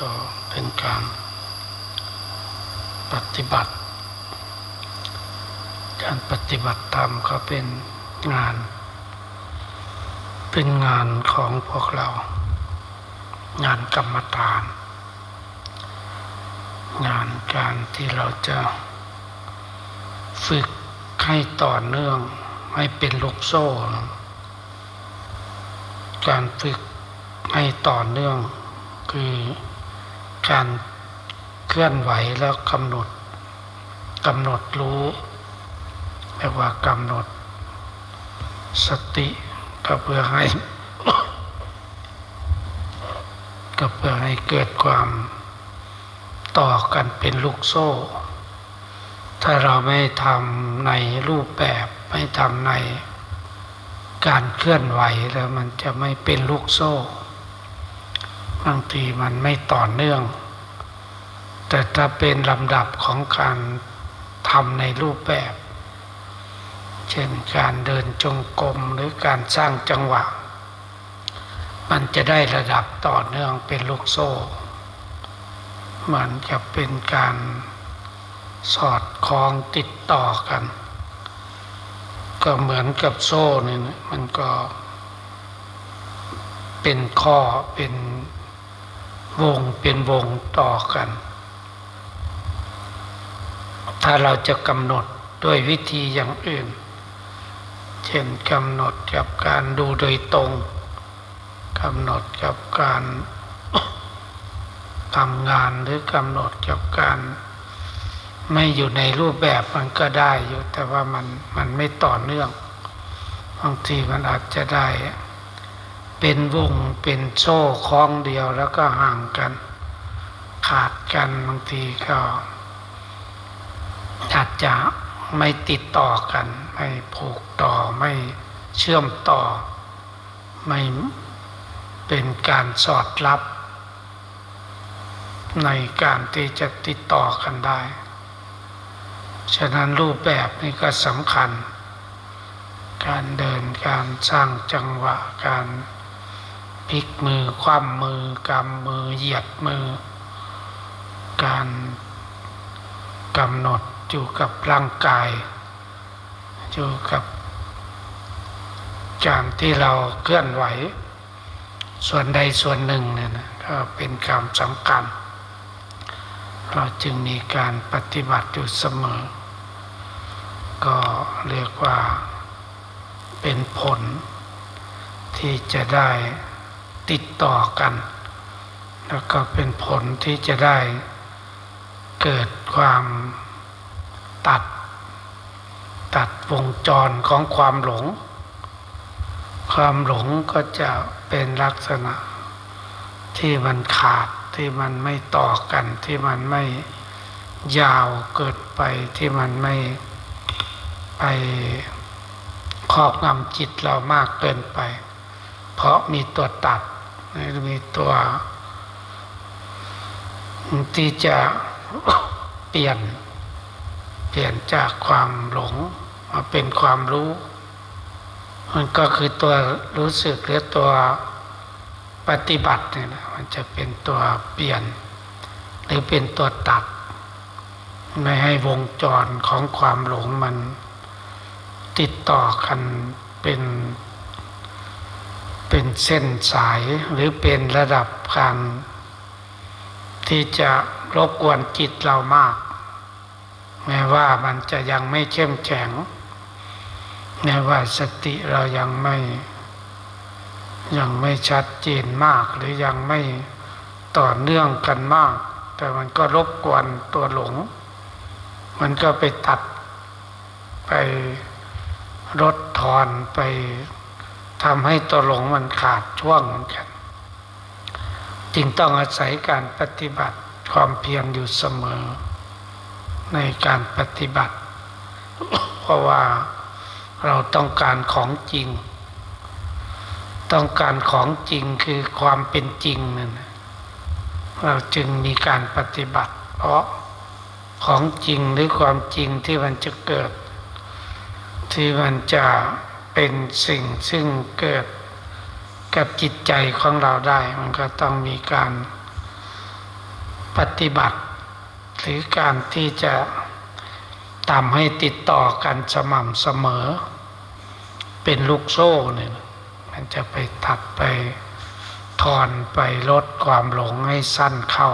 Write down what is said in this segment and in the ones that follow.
ก็เป็นการปฏิบัติ การปฏิบัติธรรมก็เป็นงาน เป็นงานของพวกเรา งานกรรมฐาน งานการที่เราจะฝึกให้ต่อเนื่องให้เป็นลูกโซ่ การฝึกให้ต่อเนื่องคือ การเคลื่อนไหวแล้วกำหนดกำหนดรู้เรียกว่ากำหนด สติก็เพื่อให้ก็เพื่อให้เกิดความต่อกันเป็นลูกโซ่ ถ้าเราไม่ทำในรูปแบบไม่ทำในการเคลื่อนไหวแล้วมันจะไม่เป็นลูกโซ่ บางทีมันไม่ต่อเนื่อง แต่ถ้าเป็นลำดับของการทำในรูปแบบ เช่นการเดินจงกรมหรือการสร้างจังหวะ มันจะได้ระดับต่อเนื่องเป็นลูกโซ่มันจะเป็นการสอดคล้องติดต่อกัน ก็เหมือนกับโซ่นี่นะมันก็เป็นข้อเป็น วงเป็นวงต่อกัน ถ้าเราจะกำหนดด้วยวิธีอย่างอื่น เช่นกำหนดกับการดูโดยตรงกำหนดกับการทำงานหรือกำหนดกับการไม่อยู่ในรูปแบบมันก็ได้อยู่แต่ว่ามันมันไม่ต่อเนื่องบางทีมันอาจจะได้ เป็นวงเป็นโซ่คล้องเดียวแล้วก็ห่างกัน ขาดกันบางทีก็อาจจะไม่ติดต่อกัน ไม่ผูกต่อไม่เชื่อมต่อ ไม่เป็นการสอดรับ ในการที่จะติดต่อกันได้ ฉะนั้นรูปแบบนี้ก็สำคัญ การเดินการสร้างจังหวะการ พลิกมือ คว่ำมือกำมือเหยียดมือ การกำหนดอยู่กับร่างกาย อยู่กับการที่เราเคลื่อนไหว ส่วนใดส่วนหนึ่งเนี่ยนะก็เป็นการสำคัญเราจึงมีการปฏิบัติอยู่เสมอ ก็เรียกว่าเป็นผลที่จะได้ ติดต่อกัน แล้วก็เป็นผลที่จะได้เกิดความตัด ตัดวงจรของความหลง ความหลงก็จะเป็นลักษณะที่มันขาดที่มันไม่ต่อกันที่มันไม่ยาวเกิดไปที่มันไม่ไปครอบงำจิตเรามากเกินไป เพราะมีตัวตัด มีตัวที่จะเปลี่ยน เปลี่ยนจากความหลงมาเป็นความรู้ มันก็คือตัวรู้สึกหรือตัวปฏิบัติเนี่ยนะมันจะเป็นตัวเปลี่ยน หรือเป็นตัวตัด ไม่ให้วงจรของความหลงมันติดต่อกันเป็น เป็นเส้นสายหรือเป็นระดับการที่จะรบกวนจิตเรามาก แม้ว่ามันจะยังไม่เข้มแข็งแม้ว่าสติเรายังไม่ยังไม่ชัดเจนมาก หรือยังไม่ต่อเนื่องกันมาก แต่มันก็รบกวนตัวหลง มันก็ไปตัดไปลดทอนไป ทำให้ตัวหลงมันขาดช่วงเหมือนกัน จึงต้องอาศัยการปฏิบัติความเพียรอยู่เสมอ ในการปฏิบัติ เพราะว่าเราต้องการของจริง ต้องการของจริงคือความเป็นจริงนั่นเราจึงมีการปฏิบัติ เพราะของจริงหรือความจริงที่มันจะเกิด ที่มันจะ เป็นสิ่งซึ่งเกิดกับจิตใจของเราได้ มันก็ต้องมีการปฏิบัติ หรือการที่จะทำให้ติดต่อกันสม่ำเสมอ เป็นลูกโซ่เนี่ยมันจะไปตัดไปทอนไปลดความหลงให้สั้นเข้า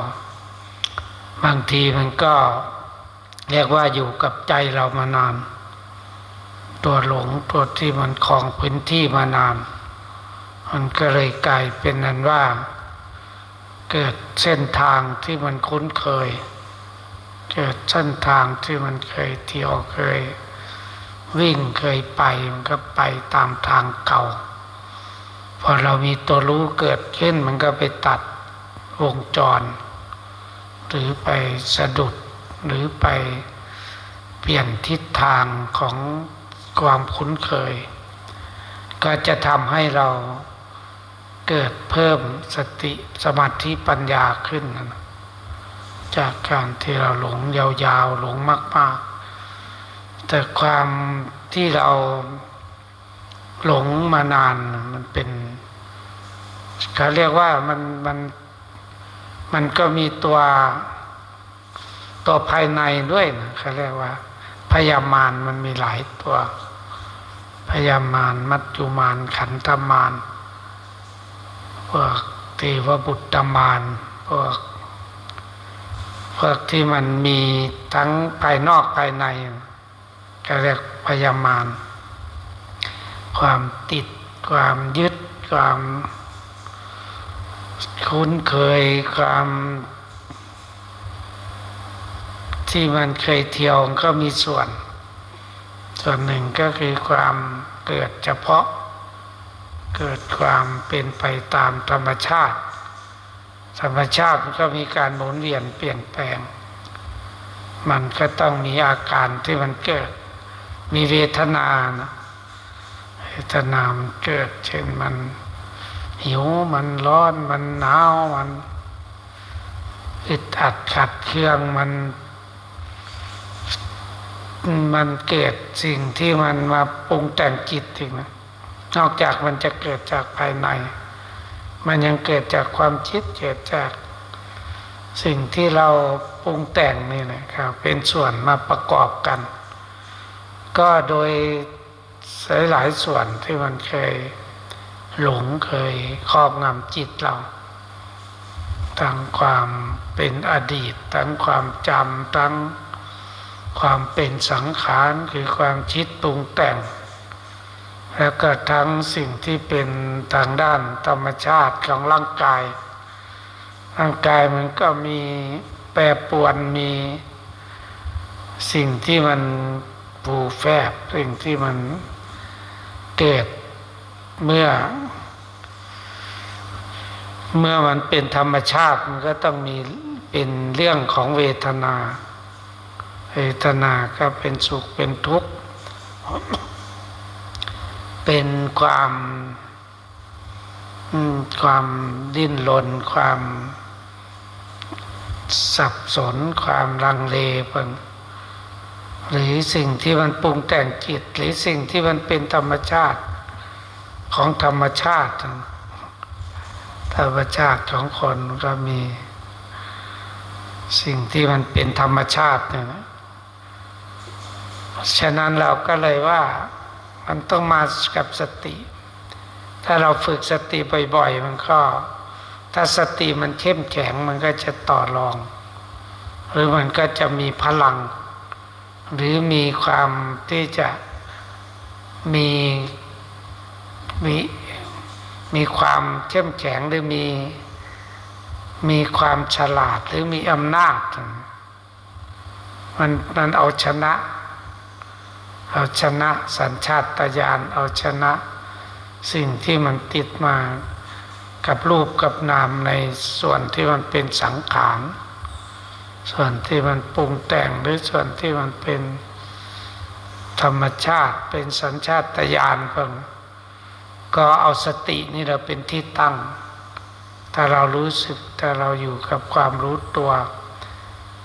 บางทีมันก็เรียกว่าอยู่กับใจเรามานาน ตัวหลงตัวที่มันครองพื้นที่มานาน มันก็เลยกลายเป็นนั้นว่า เกิดเส้นทางที่มันคุ้นเคย เกิดเส้นทางที่มันเคยเที่ยวเคย วิ่งเคยไปมันก็ไปตามทางเก่า พอเรามีตัวรู้เกิดขึ้นมันก็ไปตัดวงจร หรือไปสะดุดหรือไปเปลี่ยนทิศทางของ ความคุ้นเคย ก็จะทำให้เราเกิดเพิ่มสติสมาธิปัญญาขึ้นนะจากการที่เราหลงยาวๆหลงมาก ๆ แต่ความที่เราหลงมานานมันเป็นเขาเรียกว่ามันมันมันก็มีตัวตัวภายในด้วยนะเขาเรียกว่าพยามารมันมีหลายตัว พยามารมัจจุมารขันธมารพวกเทวบุตรมารพวกพวกที่มันมีทั้งภายนอกภายในก็เรียกพยามารความติดความยึด ความคุ้นเคยความ ที่มันเคยเที่ยวก็มีส่วน ส่วนหนึ่งก็คือความเกิดเฉพาะ เกิดความเป็นไปตามธรรมชาติ ธรรมชาติมันก็มีการหมุนเวียนเปลี่ยนแปลง มันก็ต้องมีอาการที่มันเกิด มีเวทนานะเวทนามันเกิด เช่นมันหิวมันร้อนมันหนาวมันอึดอัดขัดเคืองมัน มันเกิดสิ่งที่มันมาปรุงแต่งจิตอีกนะนอกจากมันจะเกิดจากภายใน มันยังเกิดจากความคิดเกิดจากสิ่งที่เราปรุงแต่งนี่นะครับ เป็นส่วนมาประกอบกัน ก็โดยหลายส่วนที่มันเคยหลงเคยครอบงำจิตเราทั้งความเป็นอดีตทั้งความจำทั้ง ความเป็นสังขารคือความคิดปรุงแต่ง แล้วก็ทั้งสิ่งที่เป็นทางด้านธรรมชาติของร่างกาย ร่างกายมันก็มีแปรปวนมีสิ่งที่มันผูแฝบสิ่งที่มันเกิดเมื่อ เมื่อมันเป็นธรรมชาติมันก็ต้องมีเป็นเรื่องของเวทนา เวทนาก็เป็นสุขเป็นทุกข์ เป็นความความดิ้นรนความสับสนความลังเลหรือสิ่งที่มันปรุงแต่งจิต หรือสิ่งที่มันเป็นธรรมชาติของธรรมชาติ ธรรมชาติของคนก็มี สิ่งที่มันเป็นธรรมชาติเนี่ย ฉะนั้นเราก็เลยว่ามันต้องมากับสติ ถ้าเราฝึกสติบ่อย ๆ มันก็ ถ้าสติมันเข้มแข็งมันก็จะต่อรอง หรือมันก็จะมีพลัง หรือมีความที่จะมีมีมีความเข้มแข็งหรือมีมีความฉลาดหรือมีอำนาจ มันมันเอาชนะ เอาชนะสัญชาตญาณเอาชนะสิ่งที่มันติดมากับรูปกับนามในส่วนที่มันเป็นสังขารส่วนที่มันปรุงแต่งหรือส่วนที่มันเป็นธรรมชาติเป็นสัญชาตญาณเพิ่งก็เอาสตินี่เราเป็นที่ตั้ง ถ้าเรารู้สึกถ้าเราอยู่กับความรู้ตัว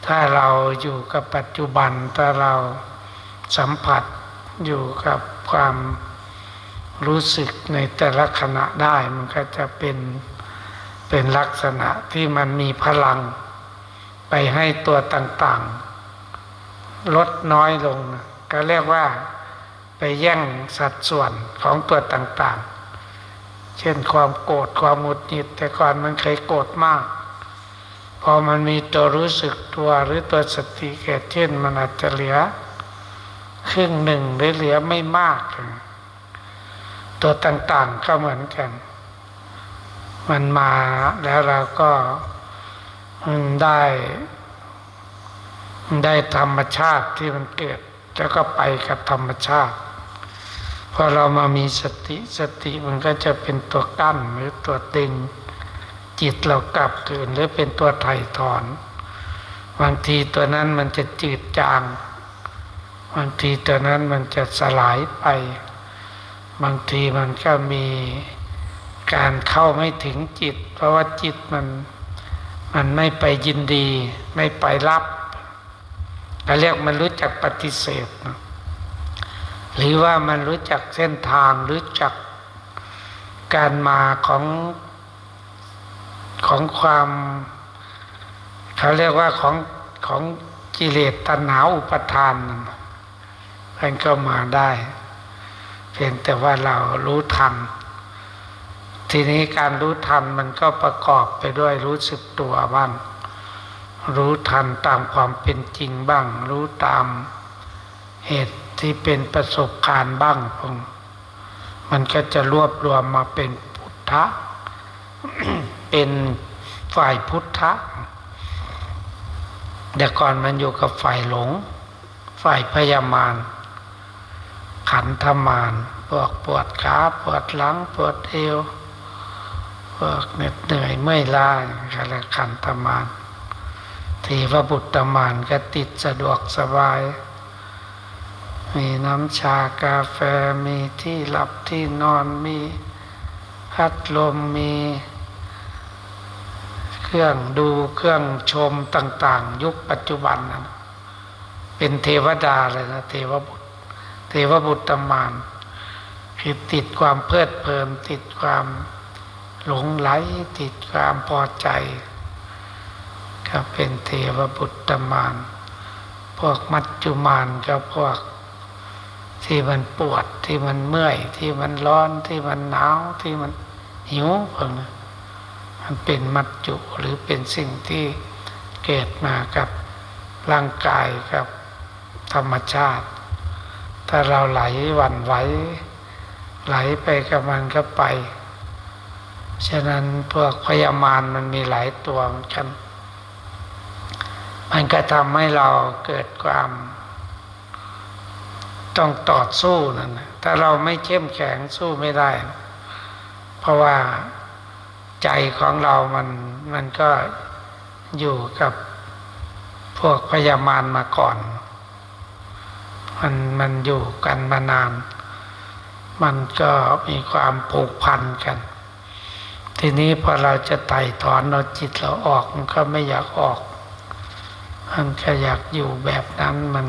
ถ้าเราอยู่กับปัจจุบันถ้าเราสัมผัส อยู่กับความรู้สึกในแต่ละขณะได้มันก็จะเป็นเป็นลักษณะที่มันมีพลังไปให้ตัวต่างๆ ลดน้อยลง ก็เรียกว่าไปแย่งสัดส่วนของตัวต่างๆ เช่นความโกรธความหงุดหงิดแต่ก่อนมันเคยโกรธมาก พอมันมีตัวรู้สึกตัวหรือตัวสติเกิดขึ้นมันอาจจะเหลือ ครึ่งหนึ่งหรือเหลือไม่มาก ตัวต่างๆก็เหมือนกัน มันมาแล้วเราก็ได้ได้ธรรมชาติที่มันเกิด แล้วก็ไปกับธรรมชาติพอเรามามีสติสติมันก็จะเป็นตัวกั้นหรือตัวดึง จิตเรากลับคืนหรือเป็นตัวไถ่ถอน บางทีตัวนั้นมันจะจืดจาง บางทีตัวนั้นมันจะสลายไป บางทีมันก็มีการเข้าไม่ถึงจิต เพราะว่าจิตมันมันไม่ไปยินดี ไม่ไปรับเราเรียกมันรู้จักปฏิเสธนะหรือว่ามันรู้จักเส้นทางรู้จักการมาของของความ เขาเรียกว่าของของกิเลสตัณหาอุปทาน มันก็มาได้ เพียงแต่ว่าเรารู้ทัน ทีนี้การรู้ทันมันก็ประกอบไปด้วยรู้สึกตัวบ้าง รู้ทันตามความเป็นจริงบ้าง รู้ตามเหตุที่เป็นประสบการณ์บ้างพงมันก็จะรวบรวมมาเป็นพุทธะ เป็นฝ่ายพุทธะแต่ก่อนมันอยู่กับฝ่ายหลง ฝ่ายพยามาร ขันธมารปวดปวดขาปวดหลังปวดเอวปวดเหน็ดเหนื่อยเมื่อยล้าก็เรียกขันธมารทีพระบุตรมารก็ติดสะดวกสบาย มีน้ำชากาแฟมีที่หลับที่นอนมีพัดลมมีเครื่องดูเครื่องชมต่าง ๆ ยุคปัจจุบันนะเป็นเทวดาเลยนะเทวบุตร เทวบุตรมาน คือติดความเพลิดเพลิน ติดความหลงไหล ติดความพอใจ ก็เป็นเทวบุตรมาน พวกมัจจุมานก็พวกที่มันปวดที่มันเมื่อย ที่มันร้อนที่มันหนาวที่มันหิวพวกนั้นมันเป็นมัจจุหรือเป็นสิ่งที่เกิดมากับร่างกายกับธรรมชาติ ถ้าเราไหลหวั่นไหวไหลไปกับมันก็ไป ฉะนั้นพวกพยามารมันมีหลายตัวเหมือนกัน มันก็ทำให้เราเกิดความ ต้องต่อสู้นั่นนะถ้าเราไม่เข้มแข็งสู้ไม่ได้ เพราะว่าใจของเรามันมันก็อยู่กับพวกพยามารมาก่อน มันมันอยู่กันมานาน มันก็มีความผูกพันกัน ทีนี้พอเราจะไต่ถอนเราจิตเราออกมันก็ไม่อยากออก มันก็อยากอยู่แบบนั้นมัน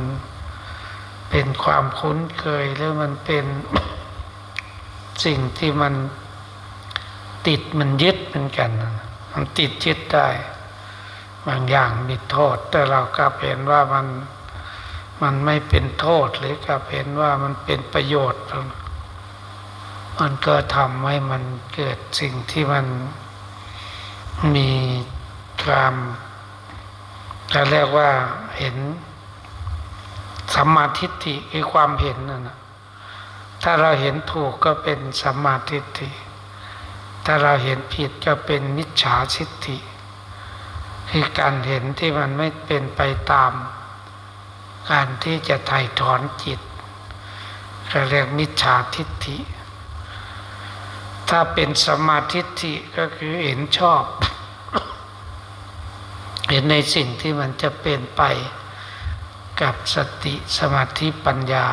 เป็นความคุ้นเคยหรือมันเป็นสิ่งที่มันติดมันยึดเหมือนกัน มันติดยึดได้ บางอย่างมีโทษ แต่เรากลับเห็นว่ามัน มันไม่เป็นโทษหรือกลับเห็นว่ามันเป็นประโยชน์ มันก็ทำให้มันเกิดสิ่งที่มันมีความจะเรียกว่าเห็นสัมมาทิฏฐิคือความเห็นนั่นนะถ้าเราเห็นถูกก็เป็นสัมมาทิฏฐิ ถ้าเราเห็นผิดก็เป็นมิจฉาทิฏฐิ คือการเห็นที่มันไม่เป็นไปตาม การที่จะไถ่ถอนจิตก็เรียกมิจฉาทิฏฐิ ถ้าเป็นสมาธิฏฐิก็คือเห็นชอบ เห็นในสิ่งที่มันจะเป็นไปกับสติสมาธิปัญญา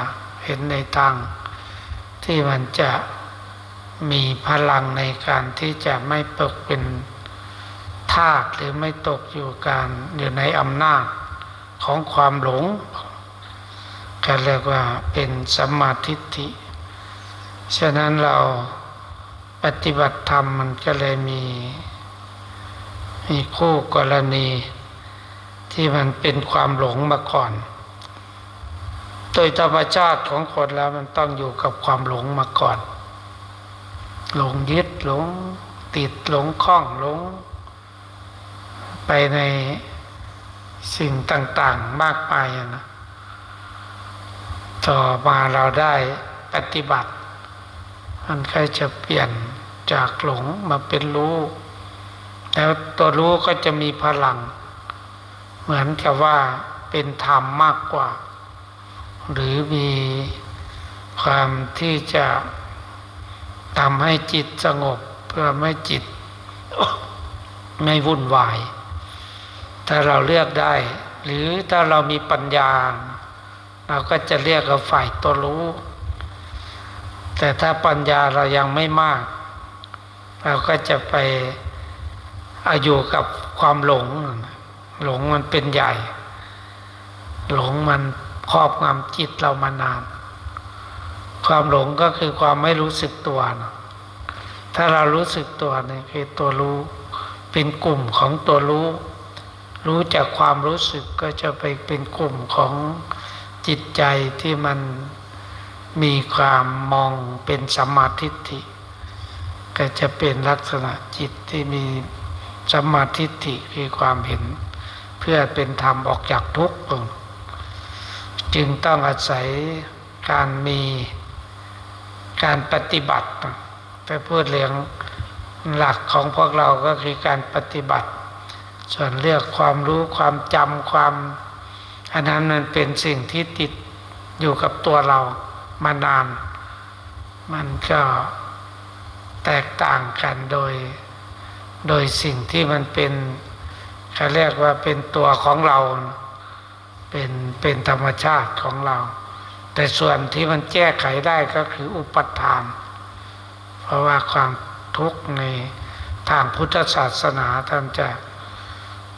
เห็นในทางที่มันจะมีพลังในการที่จะไม่ตกเป็นทาสหรือไม่ตกอยู่การอยู่ในอำนาจ ของความหลงก็เรียกว่าเป็นสมาธิิฉะนั้นเราปฏิบัติธรรมมันก็เลยมีมีคู่กรณีที่มันเป็นความหลงมาก่อน โดยธรรมชาติของคนแล้วมันต้องอยู่กับความหลงมาก่อน หลงยึดหลงติดหลงคล้องหลง ไปใน สิ่งต่างๆมากมายนะต่อมาเราได้ปฏิบัติ มันก็จะเปลี่ยนจากหลงมาเป็นรู้ แล้วตัวรู้ก็จะมีพลัง เหมือนกับว่าเป็นธรรมมากกว่า หรือมีความที่จะทำให้จิตสงบ เพื่อไม่จิตไม่วุ่นวาย ถ้าเราเลือกได้ หรือถ้าเรามีปัญญา เราก็จะเรียกว่าฝ่ายตัวรู้ แต่ถ้าปัญญาเรายังไม่มาก เราก็จะไปอาอยู่กับความหลง หลงมันเป็นใหญ่ หลงมันครอบงำจิตเรามานาน ความหลงก็คือความไม่รู้สึกตัวนะถ้าเรารู้สึกตัวเนี่ยคือตัวรู้ เป็นกลุ่มของตัวรู้ รู้จากความรู้สึกก็จะไปเป็นกลุ่มของจิตใจที่มันมีความมองเป็นสมมาทิฏฐิ ก็จะเป็นลักษณะจิตที่มีสมมาทิฏฐิคือความเห็น เพื่อเป็นธรรมออกจากทุกข์จึงต้องอาศัยการมีการปฏิบัติไปพูดเรื่องหลักของพวกเราก็คือการปฏิบัติ ส่วนเรื่องความรู้ความจำความอันนั้นมันเป็นสิ่งที่ติดอยู่กับตัวเรามานาน มันก็แตกต่างกันโดย โดยสิ่งที่มันเป็นเขาเรียกว่าเป็นตัวของเรา เป็นเป็นธรรมชาติของเรา แต่ส่วนที่มันแก้ไขได้ก็คืออุปทาน เพราะว่าความทุกข์ในทางพุทธศาสนาท่านจะ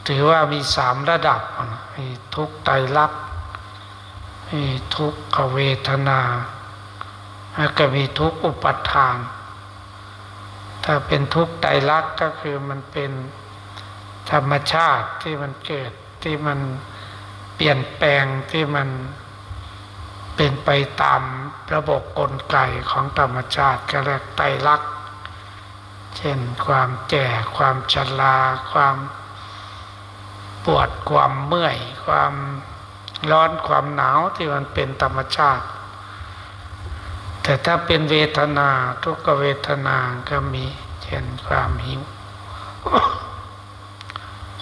ถือว่ามีสามระดับมีทุกข์ไตรลักษณ์มีทุกขเวทนาแล้วก็มีทุกขอุปทาน ถ้าเป็นทุกข์ไตรลักษณ์ก็คือมันเป็นธรรมชาติที่มันเกิดที่มันเปลี่ยนแปลงที่มันเป็นไปตามระบบกลไกของธรรมชาติก็เรียกไตรลักษณ์เช่นความแก่ความชราความ ปวดความเมื่อย ความร้อนความหนาวที่มันเป็นธรรมชาติ แต่ถ้าเป็นเวทนาทุกเวทนาก็มีเช่นความหิว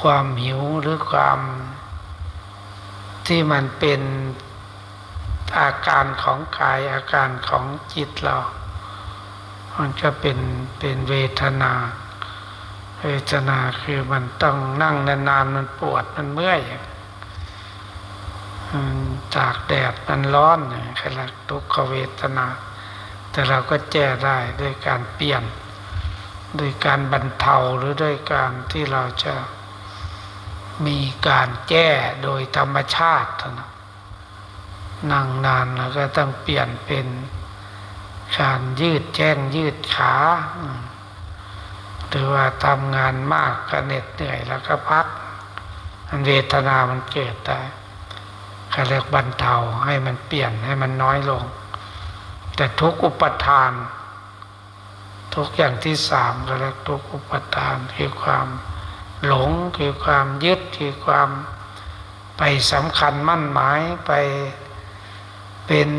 ความหิวหรือความที่มันเป็นอาการของกายอาการของจิตเรา มันก็เป็นเป็นเวทนา เวทนาคือมันต้องนั่งนานๆมันปวดมันเมื่อยจากแดดมันร้อนเนี่ยขณะทุกขเวทนา แต่เราก็แก้ได้ด้วยการเปลี่ยนด้วยการบรรเทาหรือด้วยการที่เราจะมีการแก้โดยธรรมชาตินะนั่งนานแล้วก็ต้องเปลี่ยนเป็นการยืดแจ้งยืดขา หรือว่าทำงานมากก็เหน็ดเหนื่อยแล้วก็พักมันเวทนามันเกิดได้เขาเรียกบรรเทาให้มันเปลี่ยนให้มันน้อยลง แต่ทุกอุปทาน ทุกอย่างที่สามก็เรียกทุกอุปทานคือความหลงคือความยึดคือความไปสำคัญมั่นหมายไปเป็น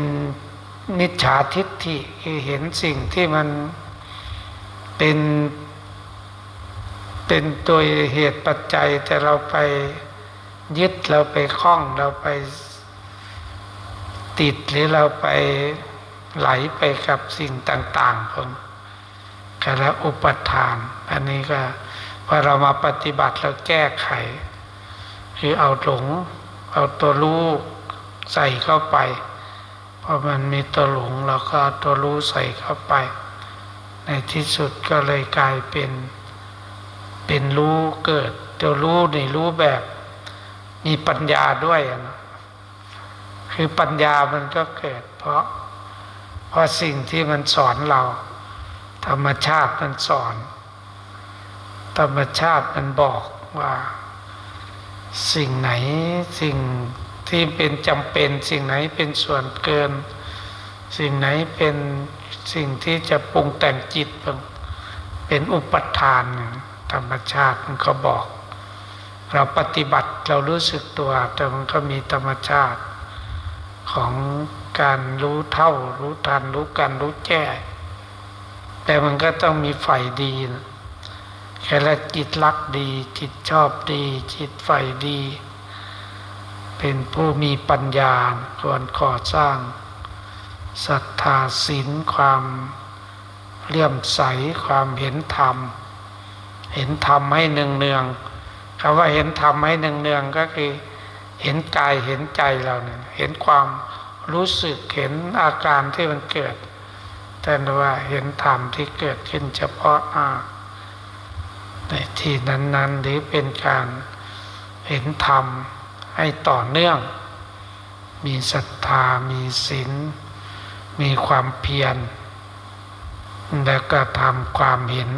มิจฉาทิฏฐิคือเห็นสิ่งที่มันเป็น เป็นตัวเหตุปัจจัยแต่เราไปยึดเราไปคล้องเราไปติดหรือเราไปไหลไปกับสิ่งต่างๆผมก็แล้วอุปทาน อันนี้ก็พอเรามาปฏิบัติเราแก้ไข คือเอาหลง เอาตัวรู้ใส่เข้าไปพอมันมีตัวหลงเราก็ตัวรู้ใส่เข้าไป ในที่สุดก็เลยกลายเป็น เป็นรู้เกิดตัวรู้ในรู้แบบมีปัญญาด้วยนะคือปัญญามันก็เกิด เพราะ เพราะสิ่งที่มันสอนเรา ธรรมชาติมันสอน ธรรมชาติมันบอกว่า สิ่งไหนสิ่งที่เป็นจำเป็น สิ่งไหนเป็นส่วนเกิน สิ่งไหนเป็นสิ่งที่จะปรุงแต่งจิตเป็นอุปทาน ธรรมชาติมันก็บอก เราปฏิบัติเรารู้สึกตัว แต่มันก็มีธรรมชาติ ของการรู้เท่า รู้ทัน รู้กันรู้แจ้แต่มันก็ต้องมีฝ่ายดีนะแค่ละจิตรักดี จิตชอบดี จิตฝ่ดี เป็นผู้มีปัญญาควรก่อสร้างศรัทธาศีลความเลื่อมใสความเห็นธรรม เห็นธรรมให้เนืองเนืองคำว่าเห็นธรรมให้เนืองเนืองก็คือเห็นกายเห็นใจเราเนี่ยเห็นความรู้สึกเห็นอาการที่มันเกิดแต่ว่าเห็นธรรมที่เกิดขึ้นเฉพาะหน้าในที่นั้นๆหรือเป็นการเห็นธรรมให้ต่อเนื่อง มีศรัทธามีศีลมีความเพียรแล้วก็ทำความเห็น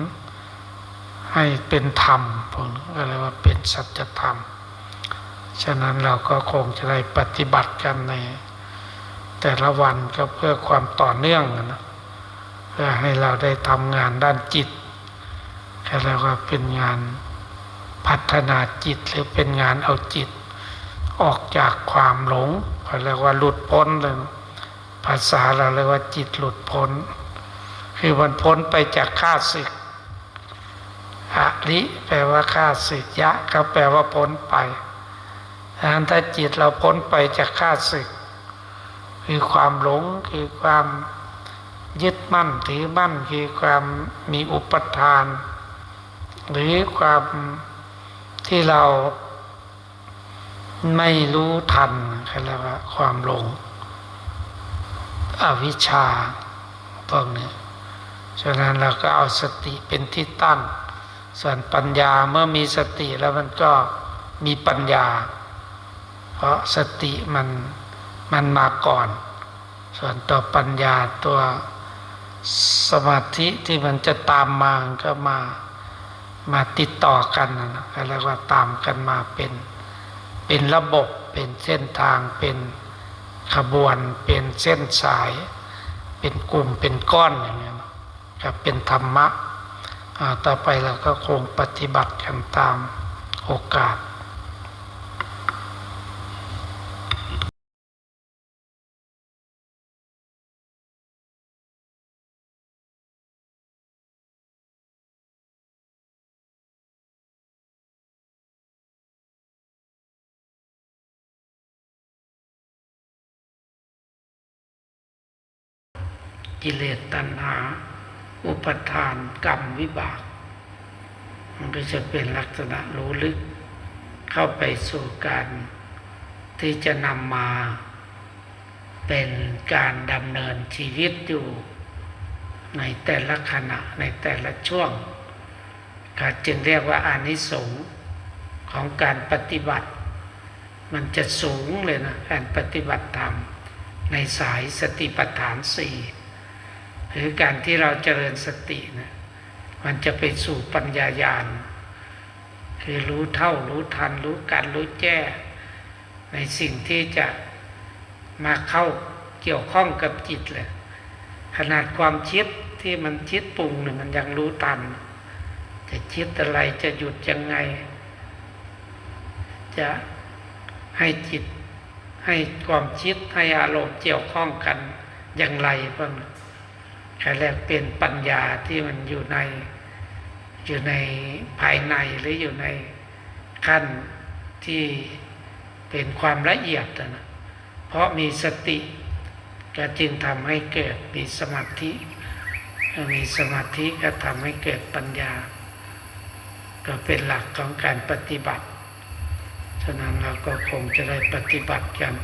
ให้เป็นธรรมพวกนี้ก็เรียกว่าเป็นสัจธรรม ฉะนั้นเราก็คงจะได้ปฏิบัติกันใน แต่ละวันก็เพื่อความต่อเนื่องนะเพื่อให้เราได้ทำงานด้านจิตก็เรียกว่าเป็นงานพัฒนาจิตหรือเป็นงานเอาจิต ออกจากความหลงก็เรียกว่าหลุดพ้นเลยภาษาเราเรียกว่าจิตหลุดพ้น คือมันพ้นไปจากข้าศึก ริแปลว่าข้าศึกยะก็แปลว่าพ้นไปดังนั้นถ้าจิตเราพ้นไปจากข้าศึก คือความหลงคือความยึดมั่นถือมั่นคือความมีอุปทาน หรือความที่เราไม่รู้ทันคือเรียกว่าความหลง อวิชชาพวกนี้ฉะนั้นเราก็เอาสติเป็นที่ตั้ง ส่วนปัญญาเมื่อมีสติแล้วมันก็มีปัญญา เพราะสติมันมันมาก่อน ส่วนตัวปัญญาตัวสมาธิที่มันจะตามมาก็มามาติดต่อกันนะก็เรียกว่าตามกันมาเป็นเป็นระบบเป็นเส้นทางเป็นขบวนเป็นเส้นสาย เป็นกลุ่มเป็นก้อนอย่างเงี้ยก็เป็นธรรมะ ต่อไปเราก็คงปฏิบัติกันตามโอกาสกิเลสตัณหา อุปทานกรรมวิบาก มันก็จะเป็นลักษณะรู้ลึก เข้าไปสู่การที่จะนำมาเป็นการดำเนินชีวิตอยู่ในแต่ละขณะในแต่ละช่วงก็จึงเรียกว่าอานิสงส์ของการปฏิบัติ มันจะสูงเลยนะการปฏิบัติธรรมในสายสติปัฏฐานสี่ หรือการที่เราเจริญสตินะมันจะไปสู่ปัญญายาณคือรู้เท่ารู้ทัน รู้การรู้แจ้ในสิ่งที่จะมาเข้าเกี่ยวข้องกับจิตเลยขนาดความคิดที่มันคิดปรุงเนี่ยมันยังรู้ทัน จะคิดอะไรจะหยุดยังไง จะให้จิตให้ความคิดให้อารมณ์เกี่ยวข้องกันอย่างไรบ้าง แค่แรกเป็นปัญญาที่มันอยู่ในอยู่ในภายในหรืออยู่ในขั้นที่เป็นความละเอียดนะเพราะมีสติก็จึงทำให้เกิดมีสมาธิมีสมาธิก็ทำให้เกิดปัญญา ก็เป็นหลักของการปฏิบัติฉะนั้นเราก็คงจะได้ปฏิบัติกัน